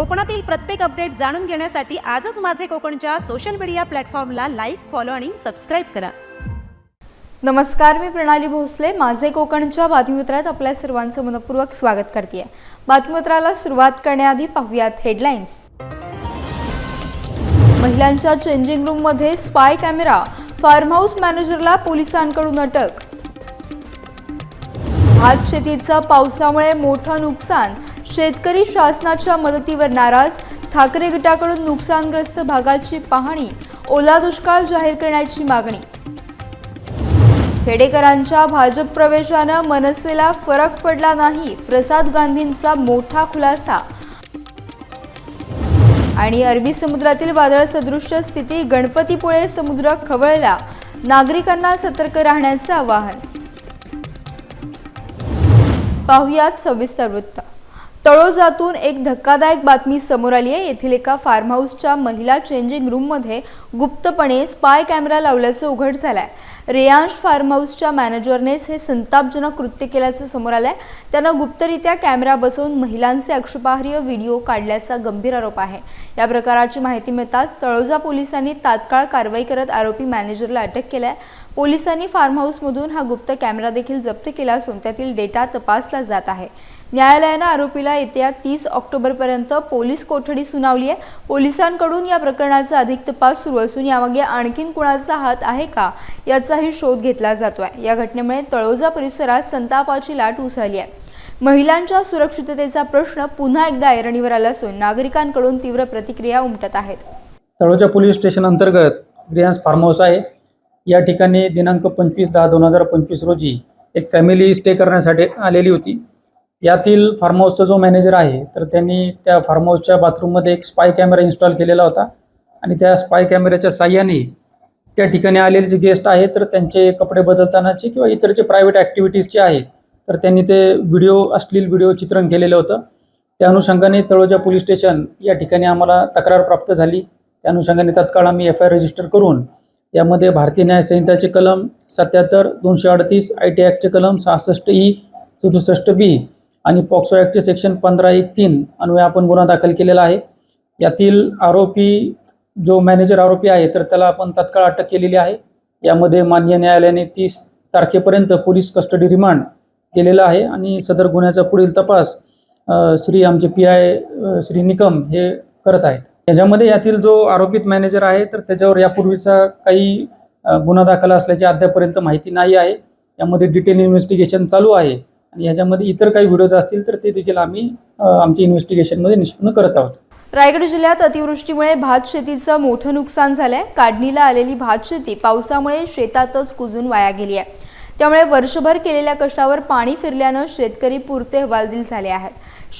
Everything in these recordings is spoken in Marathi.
कोकणातील प्रत्येक अपडेट जाणून घेण्यासाठी आजच माझे कोकणच्या सोशल मीडिया प्लॅटफॉर्मला लाईक फॉलो आणि सबस्क्राईब करा. नमस्कार मी प्रणाली भोसले. माझे कोकणच्या बातमीपत्रात आपल्या सर्वांचं मनपूर्वक स्वागत करते बातमीपत्राला सुरुवात करण्याआधी पाहूयात हेडलाईन्स महिलांच्या चेंजिंग रूममध्ये स्पाय कॅमेरा फार्म हाऊस मॅनेजरला पोलिसांकडून अटक. भात शेतीचं पावसामुळे मोठं नुकसान. शेतकरी शासनाच्या मदतीवर नाराज. ठाकरे गटाकडून नुकसानग्रस्त भागाची पाहणी ओला दुष्काळ जाहीर करण्याची मागणी. खेडेकरांच्या भाजप प्रवेशानं मनसेला फरक पडला नाही प्रसाद गांधींचा मोठा खुलासा. आणि अरबी समुद्रातील वादळ सदृश्य स्थिती गणपतीपुळे समुद्र खवळला. नागरिकांना सतर्क राहण्याचं आवाहन. पाहुयात सविस्तर वृत्त. तळोजातून एक धक्कादायक बातमी समोर आली आहे. येथील एका फार्म हाऊसच्या महिला चेंजिंग रूममध्ये गुप्तपणे स्पाय कॅमेरा लावल्याचं उघड झालंय. रेयांश फार्म हाऊसच्या मॅनेजरनेच हे संतापजनक कृत्य केल्याचं समोर आलंय. त्यानं गुप्तरित्या कॅमेरा बसवून महिलांचे आक्षेपार्ह व्हिडिओ काढल्याचा गंभीर आरोप आहे. या प्रकाराची माहिती मिळताच तळोजा पोलिसांनी तात्काळ कारवाई करत आरोपी मॅनेजरला अटक केलाय. पोलिसांनी फार्म हाऊसमधून हा गुप्त कॅमेरा देखील जप्त केला असून त्यातील डेटा तपासला जात आहे. न्यायालयानं आरोपीला येत्या तीस ऑक्टोबरपर्यंत पोलीस कोठडी सुनावली आहे. पोलिसांकडून या प्रकरणाचा अधिक तपास सुरू असून यामागे आणखीन कुणाचा हात आहे का याचाही शोध घेतला जातो आहे या घटनेमुळे तळोजा परिसरात संतापाची लाट उसळली आहे. महिलांच्या सुरक्षिततेचा प्रश्न पुन्हा एकदा ऐरणीवर आला असून नागरिकांकडून तीव्र प्रतिक्रिया उमटत आहेत. तळोजा पोलीस स्टेशन अंतर्गत ग्रिहान्स फार्म हाऊस आहे. या ठिकाणी दिनांक पंचवीस दहा दोन हजार पंचवीस रोजी एक फॅमिली स्टे करण्यासाठी आलेली होती. यातील फार्महाऊसचा जो मॅनेजर आहे तर त्यांनी त्या फार्महाऊसच्या बाथरूममध्ये एक स्पाय कॅमेरा इन्स्टॉल केलेला होता. आणि त्या स्पाय कॅमेऱ्याच्या साह्याने त्या ठिकाणी आलेले जे गेस्ट आहेत तर त्यांचे कपडे बदलतानाचे किंवा इतर जे प्रायव्हेट ॲक्टिव्हिटीजचे आहेत तर त्यांनी ते व्हिडिओ अश्लील व्हिडिओ चित्रण केलेलं होतं. त्या अनुषंगाने तळोजा पोलीस स्टेशन या ठिकाणी आम्हाला तक्रार प्राप्त झाली. त्या अनुषंगाने तत्काळ आम्ही एफ आय आर रजिस्टर करून यामध्ये भारतीय न्याय संहिताचे कलम सत्याहत्तर दोनशे अडतीस आय टी ॲक्टचे कलम सहासष्ट e, ई सदुसष्ट बी आणि पॉक्सो ॲक्टचे सेक्शन पंधरा एक तीन अन्वये आपण गुन्हा दाखल केलेला आहे. यातील आरोपी जो मॅनेजर आरोपी आहे तर त्याला आपण तत्काळ अटक केलेली आहे. यामध्ये मान्य न्यायालयाने तीस तारखेपर्यंत पोलीस कस्टडी रिमांड केलेला आहे आणि सदर गुन्ह्याचा पुढील तपास श्री आमचे पी आय श्री निकम हे करत आहेत. याच्यामध्ये यातील जो आरोपित मॅनेजर आहे तर त्याच्यावर यापूर्वीचा काही गुन्हा दाखल असल्याची अद्यापर्यंत माहिती नाही आहे. यामध्ये डिटेल इन्व्हेस्टिगेशन चालू आहे. आणि याच्यामध्ये इतर काही व्हिडिओज असतील तर ते देखील आम्ही आमच्या इन्व्हेस्टिगेशनमध्ये निष्पन्न करत आहोत. रायगड जिल्ह्यात अतिवृष्टीमुळे भात शेतीचं मोठं नुकसान झालंय. काढणीला आलेली भात शेती पावसामुळे शेतातच कुजून वाया गेली आहे. त्यामुळे वर्षभर केलेल्या कष्टावर पाणी फिरल्यानं शेतकरी पुरते हवालदिल झाले आहेत.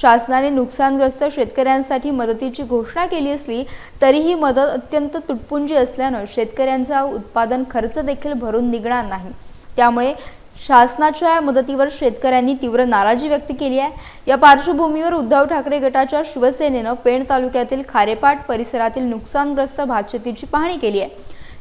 शासनाने नुकसानग्रस्त शेतकऱ्यांसाठी मदतीची घोषणा केली असली तरीही मदत अत्यंत तुटपुंजी असल्यानं शेतकऱ्यांचा उत्पादन खर्च देखील भरून निघणार नाही. त्यामुळे शासनाच्या या मदतीवर शेतकऱ्यांनी तीव्र नाराजी व्यक्त केली आहे. या पार्श्वभूमीवर उद्धव ठाकरे गटाच्या शिवसेनेनं पेण तालुक्यातील खारेपाट परिसरातील नुकसानग्रस्त भातशेतीची पाहणी केली आहे.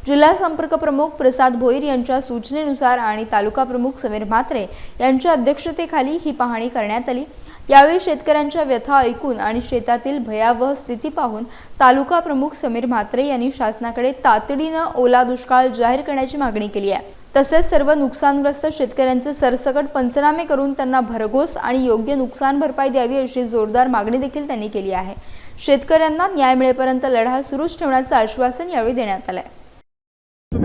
जिल्हा संपर्क प्रमुख प्रसाद भोईर यांच्या सूचनेनुसार आणि तालुका प्रमुख समीर म्हात्रे यांच्या अध्यक्षतेखाली ही पाहणी करण्यात आली. यावेळी शेतकऱ्यांच्या व्यथा ऐकून आणि शेतातील भयावह स्थिती पाहून तालुका प्रमुख समीर म्हात्रे यांनी शासनाकडे तातडीनं ओला दुष्काळ जाहीर करण्याची मागणी केली आहे. तसेच सर्व नुकसानग्रस्त शेतकऱ्यांचे सरसकट पंचनामे करून त्यांना भरघोस आणि योग्य नुकसान भरपाई द्यावी अशी जोरदार मागणी देखील त्यांनी केली आहे. शेतकऱ्यांना न्याय मिळेपर्यंत लढा सुरूच ठेवण्याचं आश्वासन यावेळी देण्यात आलं आहे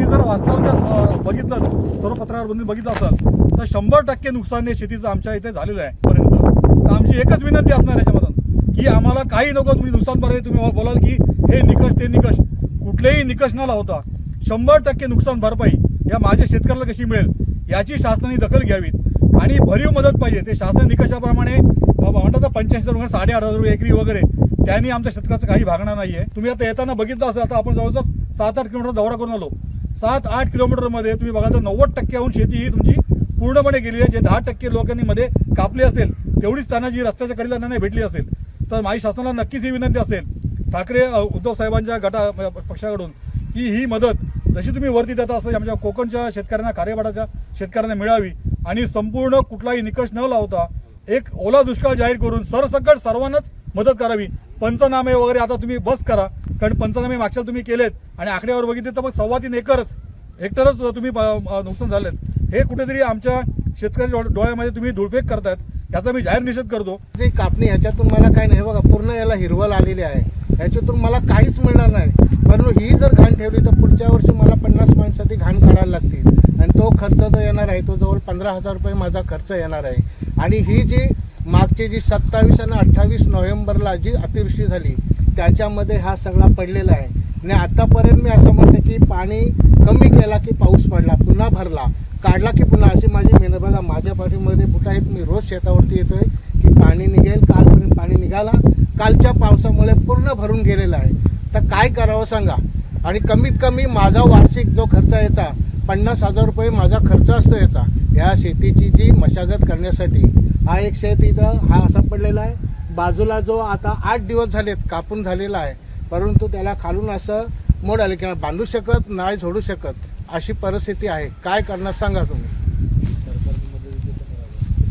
तुम्ही जर वास्तव बघितलं सर्व पत्रावर बंदी बघितलं असाल तर शंभर टक्के नुकसान हे शेतीचं आमच्या इथे झालेलं आहे पर्यंत तर आमची एकच विनंती असणार याच्यामधून की आम्हाला काही नको तुम्ही नुकसान भरपाई तुम्ही बोलाल की हे निकष ते निकष. कुठलेही निकष न लावता शंभर टक्के नुकसान भरपाई या माझ्या शेतकऱ्याला कशी मिळेल याची शासनाने दखल घ्यावीत. आणि भरीव मदत पाहिजे. ते शासन निकषाप्रमाणे म्हणतात पंच्याऐंशी हजार रुपये साडे आठ हजार रुपये एकरी वगैरे. त्यांनी आमच्या शेतकऱ्याचं काही भागणार नाहीये. तुम्ही आता येताना बघितलं असेल आता आपण जवळजवळ सात आठ किलोमीटर दौरा करून आलो. सात आठ किलोमीटरमध्ये तुम्ही बघाल तर नव्वद टक्क्याहून शेती ही तुमची पूर्णपणे गेली आहे. जे दहा टक्के लोकांनी मध्ये कापली असेल तेवढीच त्यांना जी रस्त्याच्या कडेला त्यांना भेटली असेल तर माझी शासनाला नक्कीच ही विनंती असेल. ठाकरे उद्धव साहेबांच्या गटा पक्षाकडून की ही मदत जशी तुम्ही वरती देता असं आमच्या कोकणच्या शेतकऱ्यांना कार्यवाडाच्या शेतकऱ्यांना मिळावी आणि संपूर्ण कुठलाही निकष न लावता एक ओला दुष्काळ जाहीर करून सरसकट सर्वांनाच मदत करावी. पंचनामे वगैरे आता तुम्ही बस करा. कारण पंचनामे मागच्या तुम्ही केलेत आणि आकड्यावर बघितले तर मग सव्वा तीन एकरच हेक्टरच तुम्ही नुकसान झालेत. हे कुठेतरी आमच्या शेतकऱ्याच्या डोळ्यामध्ये तुम्ही धुळफेक करतायत याचा मी जाहीर निषेध करतो. जी कापणी ह्याच्यातून मला काही नाही. बघा पूर्ण याला हिरवल आलेली आहे. ह्याच्यातून मला काहीच मिळणार नाही. परंतु ही जर घाण ठेवली तर पुढच्या वर्षी मला पन्नास माणसाची घाण काढायला लागतील. आणि तो खर्च जो येणार आहे तो जवळ पंधरा हजार रुपये माझा खर्च येणार आहे. आणि ही जी मागची जी सत्तावीस आणि अठ्ठावीस नोव्हेंबरला जी अतिवृष्टी झाली त्याच्यामध्ये हा सगळा पडलेला आहे. आणि आतापर्यंत मी असं म्हणतो की पाणी कमी केला की पाऊस पडला पुन्हा भरला काढला की पुन्हा अशी माझी मेहनत. बघा माझ्या पाठीमध्ये बुट आहेत मी रोज शेतावरती येतोय की पाणी निघेल कालपर्यंत पाणी निघाला कालच्या पावसामुळे पूर्ण भरून गेलेला आहे. तर काय करावं सांगा? आणि कमीत कमी माझा वार्षिक जो खर्च याचा पन्नास हजार रुपये माझा खर्च असतो याचा या शेतीची जी मशागत करण्यासाठी हा एक शेत इथं हा असा पडलेला आहे. बाजूला जो आता आठ दिवस झालेत कापून झालेला आहे परंतु त्याला खालून असं मोड आले किंवा बांधू शकत नाही झोडू शकत अशी परिस्थिती आहे. काय करणार सांगा तुम्ही?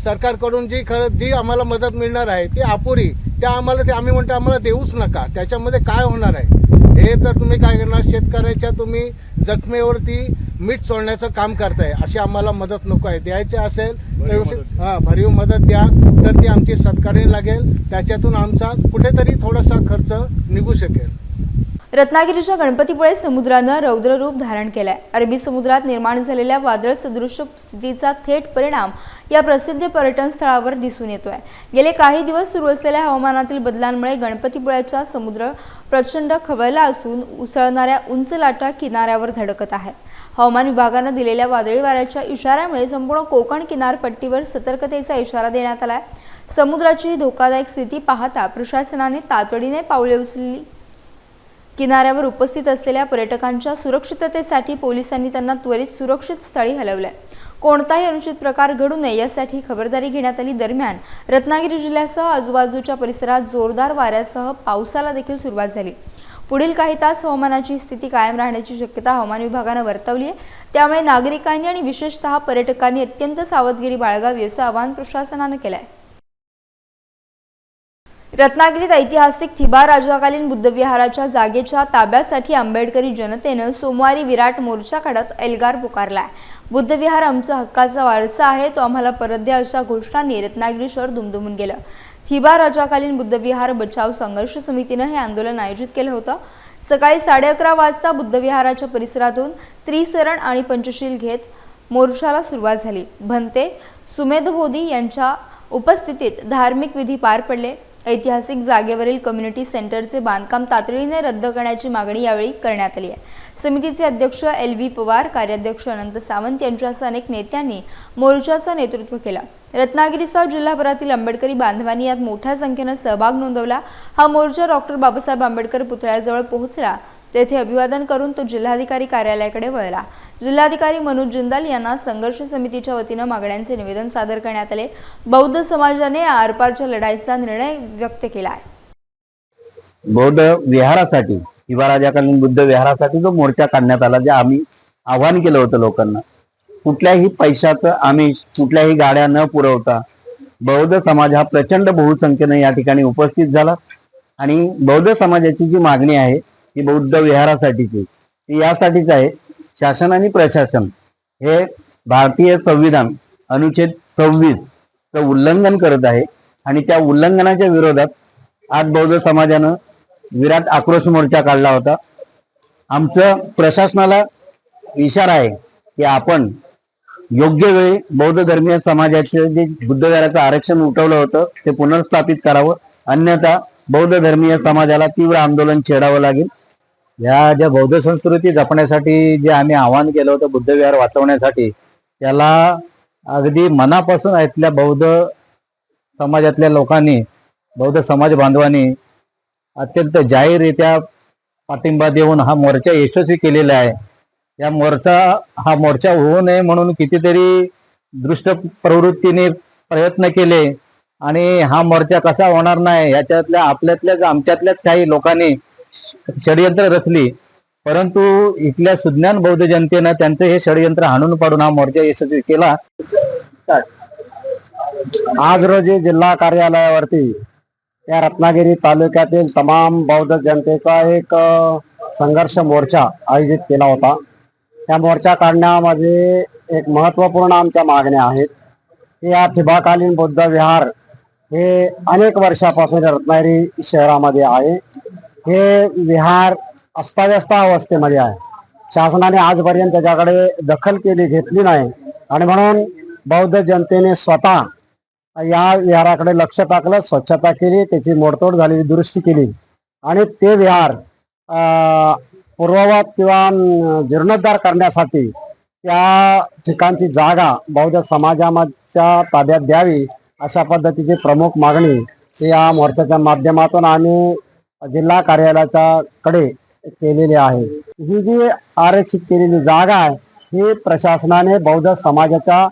सरकारकडून जी खरं जी आम्हाला मदत मिळणार आहे ती अपुरी. त्या आम्हाला ते आम्ही म्हणतो आम्हाला देऊच नका. त्याच्यामध्ये काय होणार आहे? हे तर तुम्ही काय करणार? शेतकऱ्याच्या तुम्ही जखमेवरती मीठ सोडण्याचं काम करताय अशी आम्हाला मदत नको आहे. द्यायचे असेल तर भरीव मदत. हां भरीव मदत द्या. तर ती आमची सत्कार्य लागेल. त्याच्यातून आमचा कुठेतरी थोडासा खर्च निघू शकेल. रत्नागिरीच्या गणपतीपुळे समुद्रानं रौद्र रूप धारण केलंय. अरबी समुद्रात निर्माण झालेल्या वादळ सदृश स्थितीचा थेट परिणाम या प्रसिद्ध पर्यटन स्थळावर दिसून येतोय. गेले काही दिवस सुरू असलेल्या हवामानातील बदलांमुळे गणपतीपुळ्याचा समुद्र प्रचंड खवळला असून उसळणाऱ्या उंच लाटा किनाऱ्यावर धडकत आहेत. हवामान विभागानं दिलेल्या वादळी वाऱ्याच्या इशाऱ्यामुळे संपूर्ण कोकण किनारपट्टीवर सतर्कतेचा इशारा देण्यात आलाय. समुद्राची ही धोकादायक स्थिती पाहता प्रशासनाने तातडीने पावले उचलली. किनाऱ्यावर उपस्थित असलेल्या पर्यटकांच्या सुरक्षिततेसाठी पोलिसांनी त्यांना त्वरित सुरक्षित स्थळी हलवलंय. कोणताही अनुचित प्रकार घडू नये यासाठी खबरदारी घेण्यात आली. दरम्यान रत्नागिरी जिल्ह्यासह आजूबाजूच्या परिसरात जोरदार वाऱ्यासह पावसाला देखील सुरुवात झाली. पुढील काही तास हवामानाची स्थिती कायम राहण्याची शक्यता हवामान विभागानं वर्तवली आहे. त्यामुळे नागरिकांनी आणि विशेषतः पर्यटकांनी अत्यंत सावधगिरी बाळगावी असं आवाहन प्रशासनानं केलं आहे रत्नागिरीत ऐतिहासिक थिबा राजाकालीन बुद्धविहाराच्या जागेच्या ताब्यासाठी आंबेडकरी जनतेनं सोमवारी विराट मोर्चा काढत एल्गार पुकारलाय. बुद्धविहार आमचा हक्काचा वारसा आहे तो आम्हाला परत द्या अशा घोषणांनी रत्नागिरी शहर दुमदुमून गेलं. हिबा राजाकालीन बुद्धविहार बचाव संघर्ष समितीनं हे आंदोलन आयोजित केलं होतं. सकाळी साडे अकरा वाजता बुद्धविहाराच्या परिसरातून त्रिसरण आणि पंचशील घेत मोर्चाला सुरुवात झाली. भंते सुमेध मोदी यांच्या उपस्थितीत धार्मिक विधी पार पडले. ऐतिहासिक जागेवरील कम्युनिटी सेंटरचे बांधकाम तातडीने रद्द करण्याची मागणी यावेळी करण्यात आली आहे. समितीचे अध्यक्ष एल व्ही पवार कार्याध्यक्ष अनंत सावंत यांच्यासह अनेक नेत्यांनी मोर्चाचं नेतृत्व केलं. रत्नागिरीसह जिल्हाभरातील आंबेडकरी बांधवांनी यात मोठ्या संख्येनं सहभाग नोंदवला. हा मोर्चा डॉक्टर बाबासाहेब आंबेडकर पुतळ्याजवळ पोहोचला. तेथे अभिवादन करून तो जिल्हाधिकारी कार्यालयाकडे वळला. जिल्हाधिकारी मनोज जिंदाल यांना संघर्ष समितीच्या वतीनं मागण्यांचे निवेदन सादर करण्यात आले. बौद्ध समाजाने या आरपारच्या लढाईचा निर्णय व्यक्त केला आहे बौद्ध विहारासाठी शिवराजाकालीन बुद्ध विहारासाठी जो मोर्चा काढण्यात आला जे आम्ही आव्हान केलं होतं लोकांना. कुठल्याही पैशाचं आमिष कुठल्याही गाड्या न पुरवता बौद्ध समाज हा प्रचंड बहुसंख्येने या ठिकाणी उपस्थित झाला. आणि बौद्ध समाजाची जी मागणी आहे ती बौद्ध विहारासाठीची ती यासाठीच आहे शासन आणि प्रशासन हे भारतीय संविधान अनुच्छेद सव्वीस चं उल्लंघन करत आहे. आणि त्या उल्लंघनाच्या विरोधात आज बौद्ध समाजानं विराट आक्रोश मोर्चा काढला होता. आमचं प्रशासनाला इशारा आहे की आपण योग्य वेळी बौद्ध धर्मीय समाजाचे जे बुद्धविहाराचं आरक्षण उठवलं होतं ते पुनर्स्थापित करावं. अन्यथा बौद्ध धर्मीय समाजाला तीव्र आंदोलन छेडावं लागेल. या ज्या बौद्ध संस्कृती जपण्यासाठी जे आम्ही आवाहन केलं होतं बुद्धविहार वाचवण्यासाठी त्याला अगदी मनापासून इथल्या बौद्ध समाजातल्या लोकांनी बौद्ध समाज बांधवांनी अत्यंत जाहीररित्या पाठिंबा देऊन हा मोर्चा यशस्वी केलेला आहे. या मोर्चा हा मोर्चा होऊ नये म्हणून कितीतरी दृष्ट प्रवृत्तीने प्रयत्न केले. आणि हा मोर्चा कसा होणार नाही याच्यातल्या आपल्यातल्याच आमच्यातल्याच काही लोकांनी षडयंत्र रचली. परंतु इथल्या सुज्ञान बौद्ध जनतेनं त्यांचं हे षडयंत्र हाणून पाडून हा मोर्चा यशस्वी केला. आज रोजी जिल्हा कार्यालयावरती या रत्नागिरी तालुक्यातील तमाम बौद्ध जनतेचा एक संघर्ष मोर्चा आयोजित केला होता. त्या मोर्चा काढण्यामध्ये एक महत्त्वपूर्ण आमच्या मागण्या आहेत. की या थिबाकालीन बौद्ध विहार हे अनेक वर्षापासून रत्नागिरी शहरामध्ये आहे. हे विहार अस्ताव्यस्त अवस्थेमध्ये आहे. शासनाने आजपर्यंत त्याच्याकडे दखल केली घेतली नाही. आणि म्हणून बौद्ध जनतेने स्वतः या विहाराकडे लक्ष टाकलं स्वच्छता केली त्याची मोडतोड झाली दुरुस्ती केली. आणि ते विहार पूर्ववत किंवा जीर्णोद्धार करण्यासाठी त्या ठिकाणची जागा बौद्ध समाजाच्या ताब्यात द्यावी अशा पद्धतीची प्रमुख मागणी ही या मोर्चाच्या माध्यमातून आम्ही जिल्हा कार्यालयाच्या कडे केलेली आहे. ही जी आरक्षित केलेली जागा आहे ही प्रशासनाने बौद्ध समाजाच्या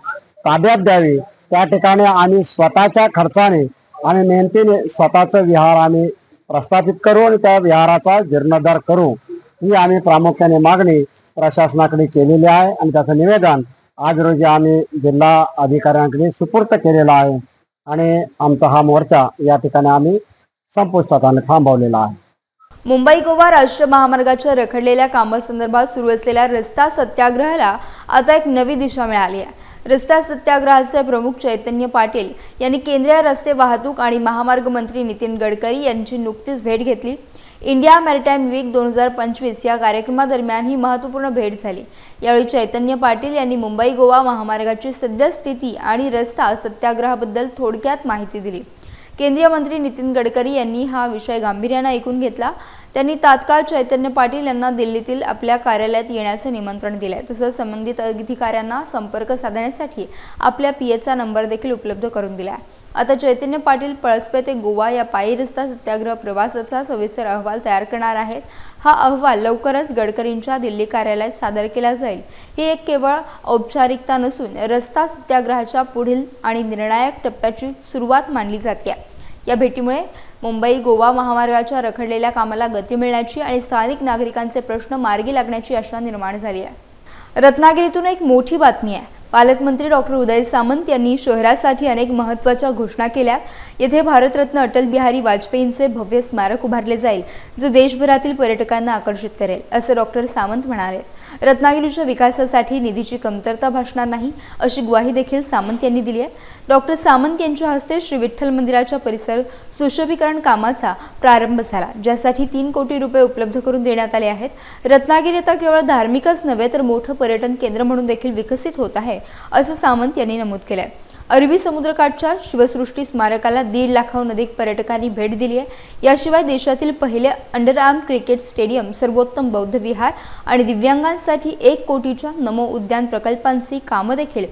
ताब्यात द्यावी. त्या ठिकाणी आम्ही स्वतःच्या खर्चाने आणि मेहनतीने स्वतःचं विहार आम्ही प्रस्थापित करू आणि त्या विहाराचा जीर्णोद्धार करू. ही आम्ही प्रामुख्याने मागणी प्रशासनाकडे केलेली आहे आणि त्याचं निवेदन आज रोजी आम्ही जिल्हा अधिकाऱ्यांकडे सुपूर्त केलेला आहे आणि आमचा हा मोर्चा या ठिकाणी आम्ही संपुष्टात आणि थांबवलेला आहे. मुंबई गोवा राष्ट्रीय महामार्गाच्या रखडलेल्या कामासंदर्भात सुरू असलेल्या रस्ता सत्याग्रहाला आता एक नवी दिशा मिळाली आहे. रस्ता सत्याग्रहाचे प्रमुख चैतन्य पाटील यांनी केंद्रीय रस्ते वाहतूक आणि महामार्ग मंत्री नितीन गडकरी यांची नुकतीच भेट घेतली. इंडिया मॅरिटाईम वीक दोन हजार पंचवीस या कार्यक्रमादरम्यान ही महत्त्वपूर्ण भेट झाली. यावेळी चैतन्य पाटील यांनी मुंबई गोवा महामार्गाची सद्यस्थिती आणि रस्ता सत्याग्रहाबद्दल थोडक्यात माहिती दिली. केंद्रीय मंत्री नितीन गडकरी यांनी हा विषय गांभीर्यानं ऐकून घेतला. त्यांनी तात्काळ चैतन्य पाटील यांना दिल्लीतील आपल्या कार्यालयात येण्याचं निमंत्रण दिलंय. तसंच संबंधित अधिकाऱ्यांना संपर्क साधण्यासाठी आपल्या पीएचा नंबर देखील उपलब्ध करून दिलाय. आता चैतन्य पाटील पळसपे ते गोवा या पायी रस्ता सत्याग्रह प्रवासाचा सविस्तर अहवाल तयार करणार आहेत. हा अहवाल लवकरच गडकरींच्या दिल्ली कार्यालयात सादर केला जाईल. ही एक केवळ औपचारिकता नसून रस्ता सत्याग्रहाच्या पुढील आणि निर्णायक टप्प्याची सुरुवात मानली जाते या भेटीमुळे मुंबई गोवा महामार्गाच्या रखडलेल्या कामाला गती मिळण्याची आणि स्थानिक नागरिकांचे प्रश्न मार्गी लागण्याची आशा निर्माण झाली आहे. रत्नागिरीतून एक मोठी बातमी आहे. पालकमंत्री डॉक्टर उदय सामंत यांनी शहरासाठी अनेक महत्त्वाच्या घोषणा केल्या. येथे भारतरत्न अटल बिहारी वाजपेयींचे भव्य स्मारक उभारले जाईल जे देशभरातील पर्यटकांना आकर्षित करेल असं डॉक्टर सामंत म्हणाले. रत्नागिरीच्या विकासासाठी निधीची कमतरता भासणार नाही अशी ग्वाही देखील सामंत यांनी दिली आहे. डॉक्टर सामंत यांच्या हस्ते श्री विठ्ठल मंदिराच्या परिसर सुशोभीकरण कामाचा प्रारंभ झाला ज्यासाठी तीन कोटी रुपये उपलब्ध करून देण्यात आले आहेत. रत्नागिरी आता केवळ धार्मिकच नव्हे तर मोठं पर्यटन केंद्र म्हणून देखील विकसित होत आहे असं सामंत यांनी नमूद केलंय. अरबी समुद्रकाठच्या शिवसृष्टी स्मारकाला दीड लाखाहून अधिक पर्यटकांनी भेट दिली आहे. याशिवाय देशातील पहिले अंडरआर्म क्रिकेट स्टेडियम सर्वोत्तम बौद्ध विहार आणि दिव्यांगांसाठी एक कोटीच्या नमो उद्यान प्रकल्पांची कामं देखील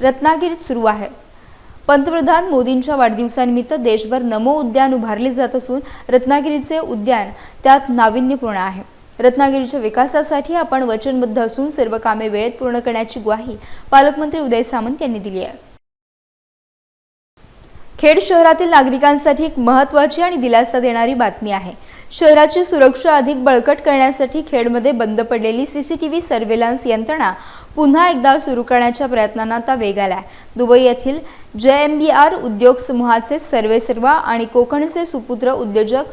रत्नागिरीत सुरू आहे. पंतप्रधान मोदींच्या वाढदिवसानिमित्त देशभर नमो उद्यान उभारले जात असून रत्नागिरीचे उद्यान त्यात नाविन्यपूर्ण आहे. रत्नागिरीच्या विकासासाठी आपण वचनबद्ध असून सर्व कामे वेळेत पूर्ण करण्याची ग्वाही पालकमंत्री उदय सामंत यांनी दिली आहे. खेड शहरातील नागरिकांसाठी एक महत्त्वाची आणि दिलासा देणारी बातमी आहे. शहराची सुरक्षा अधिक बळकट करण्यासाठी खेडमध्ये बंद पडलेली सीसीटीव्ही सर्व्हेलन्स यंत्रणा पुन्हा एकदा सुरू करण्याच्या प्रयत्नांना आता वेग आलाय. दुबई येथील जे एम बी आर उद्योग समूहाचे सर्वेसर्वा आणि कोकणचे सुपुत्र उद्योजक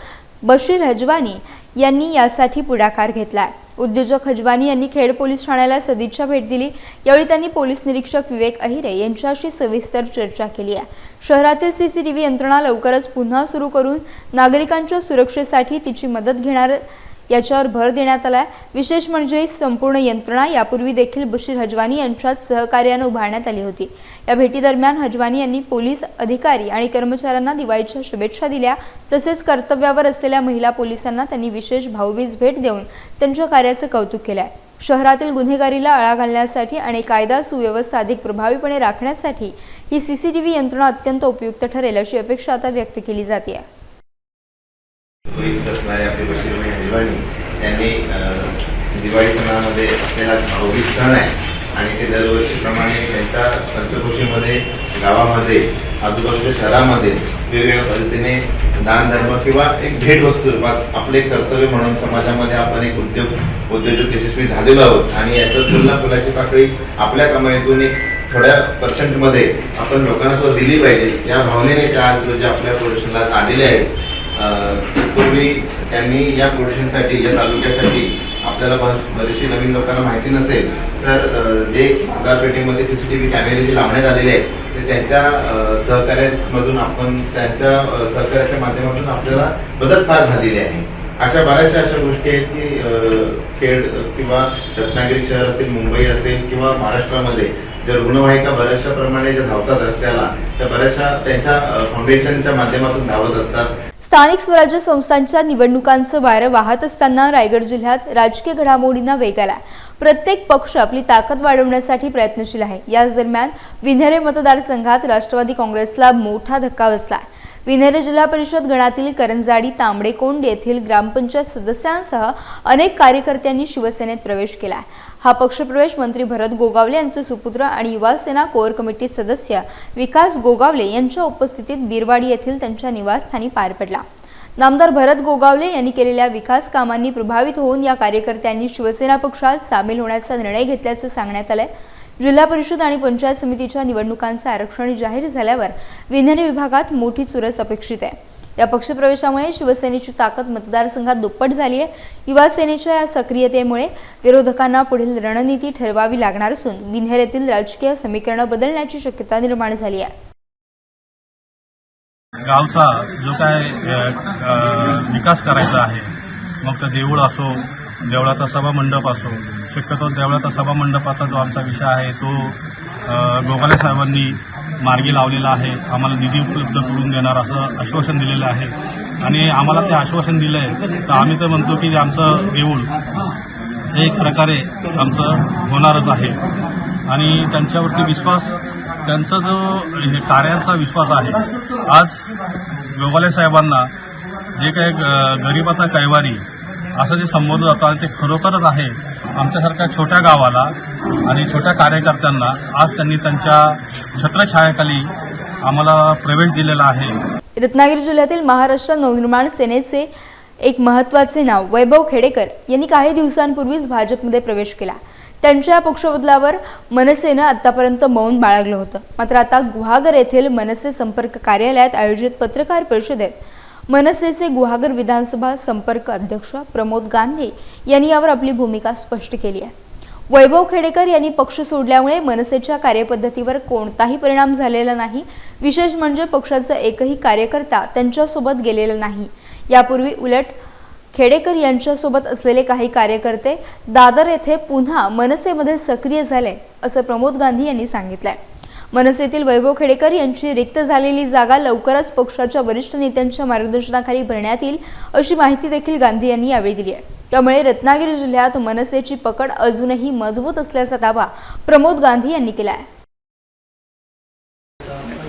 बशीर हजवानी यांनी यासाठी पुढाकार घेतलाय उद्योजक हजवानी यांनी खेड पोलीस ठाण्याला सदिच्छा भेट दिली. यावेळी त्यांनी पोलीस निरीक्षक विवेक अहिरे यांच्याशी सविस्तर चर्चा केली आहे. शहरातील सी सी टी व्ही यंत्रणा लवकरच पुन्हा सुरू करून नागरिकांच्या सुरक्षेसाठी तिची मदत घेणार याच्यावर भर देण्यात आला आहे विशेष म्हणजे संपूर्ण यंत्रणा यापूर्वी देखील बशीर हजवानी यांच्यात सहकार्यानं उभारण्यात आली होती. या भेटीदरम्यान हजवानी यांनी पोलीस अधिकारी आणि कर्मचाऱ्यांना दिवाळीच्या शुभेच्छा दिल्या. तसेच कर्तव्यावर असलेल्या महिला पोलिसांना त्यांनी विशेष भाऊबीज भेट देऊन त्यांच्या कार्याचं कौतुक केलं आहे शहरातील गुन्हेगारीला आळा घालण्यासाठी आणि कायदा सुव्यवस्था अधिक प्रभावीपणे राखण्यासाठी ही सीसीटीव्ही यंत्रणा अत्यंत उपयुक्त ठरेल अशी अपेक्षा आता व्यक्त केली जाते पोलीस त्यांनी दिवाळी सणामध्ये आपल्याला भाऊबीज सण आहे. आणि ते दरवर्षीप्रमाणे त्यांच्या पंचक्रोशीमध्ये गावामध्ये आजूबाजूच्या शहरामध्ये वेगवेगळ्या पद्धतीने दान धर्म किंवा एक भेटवस्तू रूपात आपले कर्तव्य म्हणून समाजामध्ये आपण एक उद्योग उद्योजक यशस्वी झालेलो आहोत. आणि याचं तुलना फुलाची पाकळी आपल्या कमाईतून एक थोड्या पर्सेंटमध्ये आपण लोकांना सुद्धा दिली पाहिजे. ज्या भावनेने त्या आज जे आपल्या प्रोडक्शनला आलेले आहेत. पूर्वी त्यांनी या प्रोडक्शनसाठी या तालुक्यासाठी आपल्याला ब- बरीचशी नवीन लोकांना माहिती नसेल तर जे बाजारपेठेमध्ये सीसीटीव्ही कॅमेरे जे लावण्यात आलेले आहेत ते त्यांच्या सहकार्यामधून आपण त्यांच्या सहकार्याच्या माध्यमातून आपल्याला मदत फार झालेली आहे. अशा बऱ्याचशा अशा गोष्टी आहेत की खेड किंवा रत्नागिरी शहर असेल मुंबई असेल किंवा महाराष्ट्रामध्ये ज्या रुग्णवाहिका बऱ्याचशा प्रमाणे ज्या धावतात रस्त्याला त्या बऱ्याचशा त्यांच्या फाउंडेशनच्या माध्यमातून धावत असतात. स्थानिक स्वराज्य संस्थांच्या निवडणुकांचं वारं वाहत असताना रायगड जिल्ह्यात राजकीय घडामोडींना वेग आला प्रत्येक पक्ष आपली ताकद वाढवण्यासाठी प्रयत्नशील आहे. याच दरम्यान विन्हेरे मतदारसंघात राष्ट्रवादी काँग्रेसला मोठा धक्का बसला विन्हेरे जिल्हा परिषद गणातील करंजाडी तांबडेकोंड येथील ग्रामपंचायत सदस्यांसह अनेक कार्यकर्त्यांनी शिवसेनेत प्रवेश केला हा पक्षप्रवेश मंत्री भरत गोगावले यांचे सुपुत्र आणि युवासेना कोर कमिटी सदस्य विकास गोगावले यांच्या उपस्थितीत बिरवाडी येथील त्यांच्या निवासस्थानी पार पडला. नामदार भरत गोगावले यांनी केलेल्या विकास कामांनी प्रभावित होऊन या कार्यकर्त्यांनी शिवसेना पक्षात सामील होण्याचा निर्णय घेतल्याचं सांगण्यात आलं जिल्हा परिषद आणि पंचायत समितीच्या निवडणुकांचं आरक्षण जाहीर झाल्यावर विन्हेरे विभागात मोठी चुरस अपेक्षित आहे. या पक्षप्रवेशामुळे शिवसेनेची ताकद मतदारसंघात दुप्पट झाली आहे. युवा सेनेच्या या सक्रियतेमुळे विरोधकांना पुढील रणनीती ठरवावी लागणार असून विन्हेरेतील राजकीय समीकरणं बदलण्याची शक्यता निर्माण झाली आहे. गावचा जो काय विकास करायचा आहे मग तो देऊळ असो देवळाचा सभा मंडप असो शक्यतो देवळाचा सभा मंडपाचा जो आमचा विषय आहे तो गोगाले साहेबांनी मार्गी लावलेला आहे. आम्हाला निधी उपलब्ध करून देणार असं आश्वासन दिलेलं आहे. आणि आम्हाला ते आश्वासन दिलं आहे तर आम्ही तर म्हणतो की आमचं देऊळ हे एक प्रकारे आमचं होणारच आहे. आणि त्यांच्यावरती विश्वास त्यांचा जो हे कार्याचा विश्वास आहे आज गोगाले साहेबांना जे काही गरिबाचा कैवारी असं जे संबोधलं जातं आणि ते खरोखरच आहे आमच्यासारख्या छोट्या गावाला आणि छोट्या कार्यकर्त्यांना आज त्यांनी त्यांच्या छत्रछायाखाली आम्हाला प्रवेश दिलेला आहे. रत्नागिरी जिल्ह्यातील महाराष्ट्र नवनिर्माण सेनेचे एक महत्त्वाचे नाव वैभव खेडेकर यांनी काही दिवसांपूर्वीच भाजपमध्ये प्रवेश केला. त्यांच्या या पक्षबदलावर मनसेनं आतापर्यंत मौन बाळगलं होतं. मात्र आता गुहागर येथील मनसे संपर्क कार्यालयात आयोजित पत्रकार परिषदेत मनसेचे गुहागर विधानसभा संपर्क अध्यक्ष प्रमोद गांधी यांनी यावर आपली भूमिका स्पष्ट केली आहे. वैभव खेडेकर यांनी पक्ष सोडल्यामुळे मनसेच्या कार्यपद्धतीवर कोणताही परिणाम झालेला नाही. विशेष म्हणजे पक्षाचा एकही कार्यकर्ता त्यांच्यासोबत गेलेला नाही. यापूर्वी उलट खेडेकर यांच्यासोबत असलेले काही कार्यकर्ते दादर येथे पुन्हा मनसेमध्ये सक्रिय झाले असं प्रमोद गांधी यांनी सांगितलंय. मनसेतील वैभव खेडेकर यांची रिक्त झालेली जागा लवकरच पक्षाच्या वरिष्ठ नेत्यांच्या मार्गदर्शनाखाली भरण्यात येईल अशी माहिती देखील गांधी यांनी यावेळी दिली आहे. त्यामुळे रत्नागिरी जिल्ह्यात मनसेची पकड अजूनही मजबूत असल्याचा दावा प्रमोद गांधी यांनी केला आहे.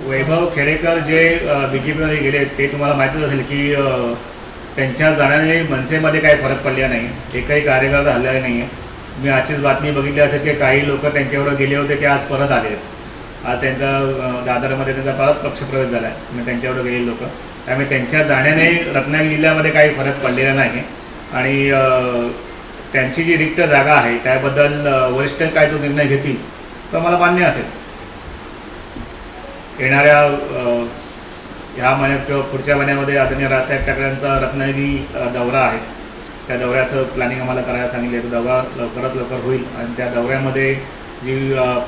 वैभव खेडेकर जे बी जे पीमध्ये गेले ते तुम्हाला माहितीच असेल की त्यांच्या जाण्याने मनसेमध्ये काही फरक पडला नाही. एकही कार्यकर्ता हल्लेला नाही आहे मी आजचीच बातमी बघितली असेल की काही लोक त्यांच्यावर गेले होते ते आज परत आले आहेत आज त्यांचा दादरमध्ये त्यांचा परत पक्षप्रवेश झाला आहे मग त्यांच्यावर गेलेले लोक. त्यामुळे त्यांच्या जाण्याने रत्नागिरी जिल्ह्यामध्ये काही फरक पडलेला नाही. आणि त्यांची जी रिक्त जागा आहे त्याबद्दल वरिष्ठ काय तो निर्णय घेतील तर मला मान्य असेल. येणाऱ्या ह्या महिन्यात किंवा पुढच्या महिन्यामध्ये आदरणीय राजसाहेब ठाकरेंचा रत्नागिरी दौरा आहे. त्या दौऱ्याचं प्लॅनिंग आम्हाला करायला सांगितलं आहे तो दौरा लवकरात लवकर होईल. आणि त्या दौऱ्यामध्ये जी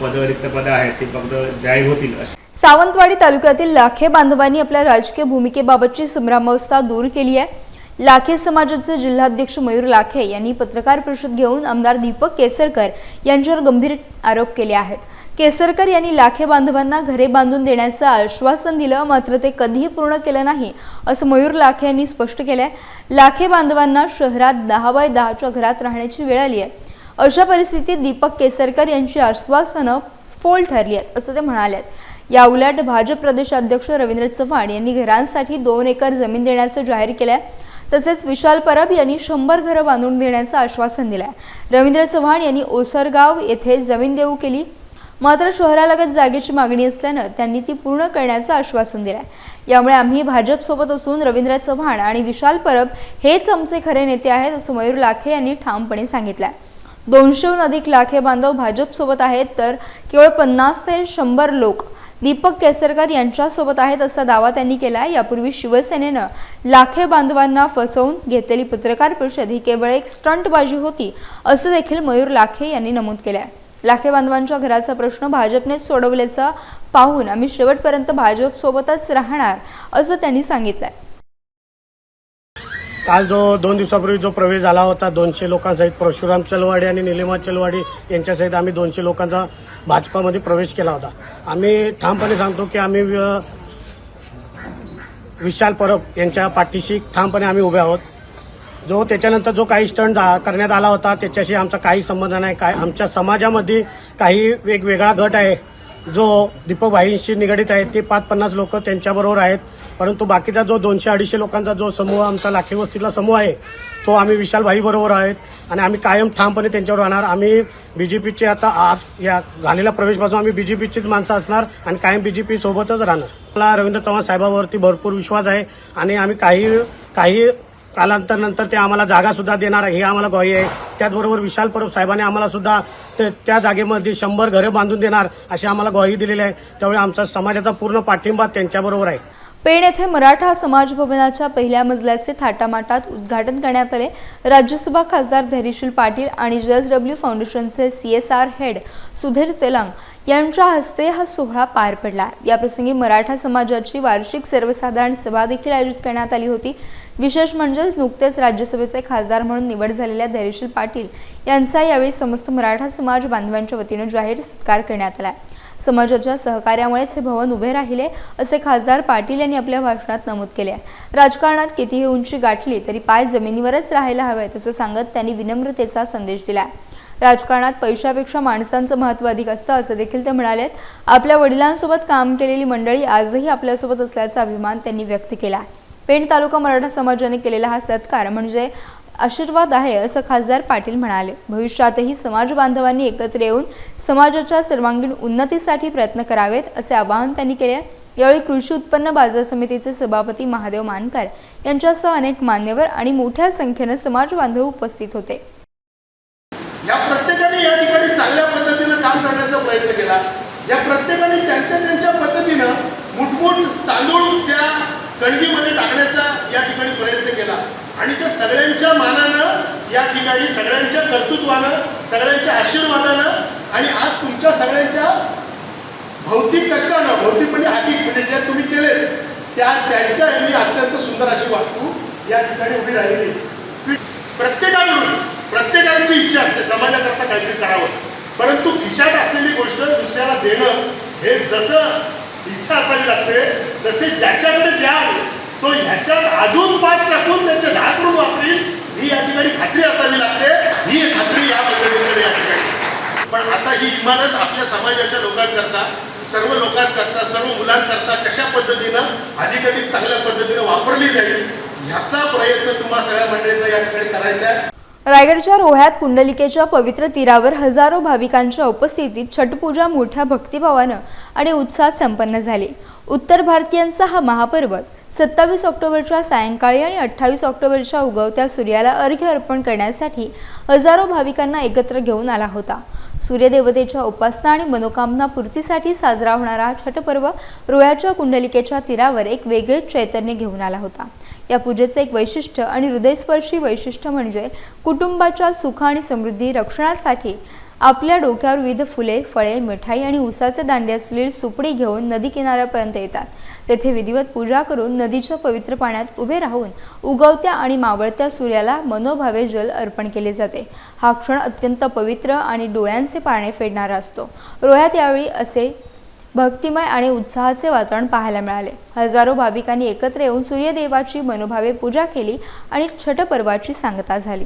पदं रिक्त पदं आहेत ती फक्त जाहीर होतील अशी. सावंतवाडी तालुक्यातील लाखे बांधवांनी आपल्या राजकीय भूमिकेबाबतची संभ्रमावस्था दूर केली आहे. लाखे समाजाचे जिल्हाध्यक्ष मयूर लाखे यांनी पत्रकार परिषद घेऊन आमदार दीपक केसरकर यांच्यावर गंभीर आरोप केले आहेत. केसरकर यांनी लाखे बांधवांना घरे बांधून देण्याचं आश्वासन दिलं मात्र ते कधीही पूर्ण केलं नाही असं मयूर लाखे यांनी स्पष्ट केलंय. लाखे बांधवांना शहरात दहा बाय दहाच्या घरात राहण्याची वेळ आली आहे. अशा परिस्थितीत दीपक केसरकर यांची आश्वासनं फोल ठरली आहेत असं ते म्हणाले या उलट भाजप प्रदेशाध्यक्ष रवींद्र चव्हाण यांनी घरांसाठी दोन एकर जमीन देण्याचं जाहीर केलंय तसेच विशाल परब यांनी शंभर घरं बांधून देण्याचं आश्वासन दिलंय. रवींद्र चव्हाण यांनी ओसरगाव येथे जमीन देऊ केली. मात्र शहरालगत जागेची मागणी असल्यानं त्यांनी ती पूर्ण करण्याचं आश्वासन दिलंय. यामुळे आम्ही भाजपसोबत असून रवींद्र चव्हाण आणि विशाल परब हेच आमचे खरे नेते आहेत असं मयूर लाखे यांनी ठामपणे सांगितलं आहे दोनशेहून अधिक लाखे बांधव भाजपसोबत आहेत तर केवळ पन्नास ते शंभर लोक दीपक केसरकर यांच्यासोबत आहेत असा दावा त्यांनी केला यापूर्वी शिवसेनेनं लाखे बांधवांना फसवून घेतलेली पत्रकार परिषद ही केवळ एक स्टंटबाजी होती असं देखील मयूर लाखे यांनी नमूद केलं आहे. लाखे बांधवांच्या घराचा प्रश्न भाजपनेच सोडवल्याचा पाहून आम्ही शेवटपर्यंत भाजपसोबतच राहणार असं त्यांनी सांगितलंय. काल जो दोन दिवसापूर्वी जो प्रवेश झाला होता दोनशे लोकांसहित परशुराम चलवाडी आणि निलिमा चलवाडी यांच्यासहित आम्ही दोनशे लोकांचा भाजपामध्ये प्रवेश केला होता. आम्ही ठामपणे सांगतो की आम्ही विशाल परब यांच्या पाठीशी ठामपणे आम्ही उभे आहोत. जो त्याच्यानंतर जो काही स्टंट करण्यात आला होता त्याच्याशी आमचा काही संबंध नाही. काय आमच्या समाजामध्ये काही वेगवेगळा गट आहे. जो दीपक भाईंशी निगडीत आहे ते पाच पन्नास लोक त्यांच्याबरोबर आहेत. परंतु बाकीचा जो दोनशे अडीचशे लोकांचा जो समूह आमचा लाखी वस्तीतला समूह आहे तो आम्ही विशाल भाई बरोबर आहेत आणि आम्ही कायम ठामपणे त्यांच्यावर राहणार. आम्ही बीजेपीचे आता आज या झालेल्या प्रवेशपासून आम्ही बीजेपीचीच माणसं असणार आणि कायम बीजेपी सोबतच राहणार. मला रवींद्र चव्हाण साहेबावरती भरपूर विश्वास आहे आणि आम्ही काही काही कालांतर नंतर ते आम्हाला जागासुद्धा देणार आहे. हे आम्हाला ग्वाही आहे. त्याचबरोबर विशाल परब साहेबांनी आम्हाला सुद्धा ते- त्या जागेमध्ये शंभर घरे बांधून देणार अशी आम्हाला ग्वाही दिलेली आहे. त्यामुळे आमचा समाजाचा पूर्ण पाठिंबा त्यांच्याबरोबर आहे. पेण येथे मराठा समाज भवनाच्या पहिल्या मजल्याचे थाटामाटात उद्घाटन करण्यात आले. राज्यसभा खासदार धैर्यशील पाटील आणि डब्ल्यू फाउंडेशनचे C S R head Sudhir Telang यांच्या हस्ते हा सोहळा पार पडला. याप्रसंगी मराठा समाजाची वार्षिक सर्वसाधारण सभा देखील आयोजित करण्यात आली होती. विशेष म्हणजेच नुकतेच राज्यसभेचे खासदार म्हणून निवड झालेल्या धैर्यशील पाटील यांचा यावेळी समस्त मराठा समाज बांधवांच्या वतीनं जाहीर सत्कार करण्यात आला. समाजाच्या सहकार्यामुळेच हे भवन उभे राहिले असे खासदार पाटील यांनी आपल्या भाषणात नमूद केले आहे. राजकारणात कितीही उंची गाठली तरी पाय जमिनीवरच राहायला हवेत असं सांगत त्यांनी विनम्रतेचा संदेश दिला राजकारणात पैशापेक्षा माणसांचं महत्त्व अधिक असतं असं देखील ते म्हणालेत. आपल्या वडिलांसोबत काम केलेली मंडळी आजही आपल्यासोबत असल्याचा अभिमान त्यांनी व्यक्त केला पेण तालुका मराठा समाजाने केलेला हा सत्कार म्हणजे आशीर्वाद आहे असं खासदार पाटील म्हणाले. भविष्यातही समाज बांधवांनी एकत्र येऊन समाजाच्या सर्वांगीण उन्नतीसाठी प्रयत्न करावेत असे आवाहन त्यांनी केले. यावेळी कृषी उत्पन्न बाजार समितीचे सभापती महादेव मानकर यांच्यासह अनेक मान्यवर आणि मोठ्या संख्येनं समाज बांधव उपस्थित होते. या प्रत्येकाने या ठिकाणी चांगल्या पद्धतीनं काम करण्याचा प्रयत्न केला. या प्रत्येकाने त्यांच्या त्यांच्या पद्धतीनं मुठमुठ तांदूळ त्या कणगीमध्ये टाकण्याचा या ठिकाणी प्रयत्न केला. आणि त्या सगळ्यांच्या मानानं या ठिकाणी सगळ्यांच्या कर्तृत्वानं सगळ्यांच्या आशीर्वादानं आणि आज तुमच्या सगळ्यांच्या भौतिक कष्टानं भौतिक म्हणजे अधिक म्हणजे जे तुम्ही केले त्या त्यांच्या यांनी अत्यंत सुंदर अशी वास्तू या ठिकाणी उभी राहिलेली प्रत्येकाकडून प्रत्येकाची इच्छा असते समाजाकरता काहीतरी करावं. परंतु खिशात असलेली गोष्ट दुसऱ्याला देणं हे जसं इच्छा असावी लागते तसे ज्याच्याकडे द्याल तो ह्याच्यात अजून पाच टाकून त्याचे दहा करून वापरील ही या ठिकाणी खात्री असावी लागते. ही खात्री या पद्धतीकडे या ठिकाणी. पण आता ही इमारत आपल्या समाजाच्या लोकांकरता सर्व लोकांकरता सर्व मुलांकरता कशा पद्धतीनं अधिकाधिक चांगल्या पद्धतीनं वापरली जाईल ह्याचा प्रयत्न तुम्हा सगळ्या मंडळींना या ठिकाणी करायचा आहे. रायगडच्या रोह्यात कुंडलिकेच्या पवित्र तीरावर हजारो भाविकांच्या उपस्थितीत छटपूजा मोठ्या भक्तिभावानं आणि उत्साहात संपन्न झाली. उत्तर भारतीयांचा हा महापर्वत सत्तावीस ऑक्टोबरच्या सायंकाळी आणि अठ्ठावीस ऑक्टोबरच्या उगवत्या सूर्याला अर्घ्य अर्पण करण्यासाठी हजारो भाविकांना एकत्र घेऊन आला होता. सूर्यदेवतेच्या उपासना आणि मनोकामना पूर्तीसाठी साजरा होणारा छठपर्व रोह्याच्या कुंडलिकेच्या तीरावर एक वेगळेच चैतन्य घेऊन आला होता. या पूजेचं एक वैशिष्ट्य आणि हृदयस्पर्शी वैशिष्ट्य म्हणजे कुटुंबाच्या सुख आणि समृद्धी रक्षणासाठी आपल्या डोक्यावर विविध फुले फळे मिठाई आणि उसाचे दांडे असलेली सुपडी घेऊन नदी किनाऱ्यापर्यंत येतात. तेथे विधिवत पूजा करून नदीच्या पवित्र पाण्यात उभे राहून उगवत्या आणि मावळत्या सूर्याला मनोभावे जल अर्पण केले जाते. हा क्षण अत्यंत पवित्र आणि डोळ्यांचे पारणे फेडणारा असतो. रोह्यात यावेळी असे भक्तिमय आणि उत्साहाचे वातावरण पाहायला मिळाले. हजारो भाविकांनी एकत्र येऊन सूर्यदेवाची मनोभावे पूजा केली आणि छठपर्वाची सांगता झाली.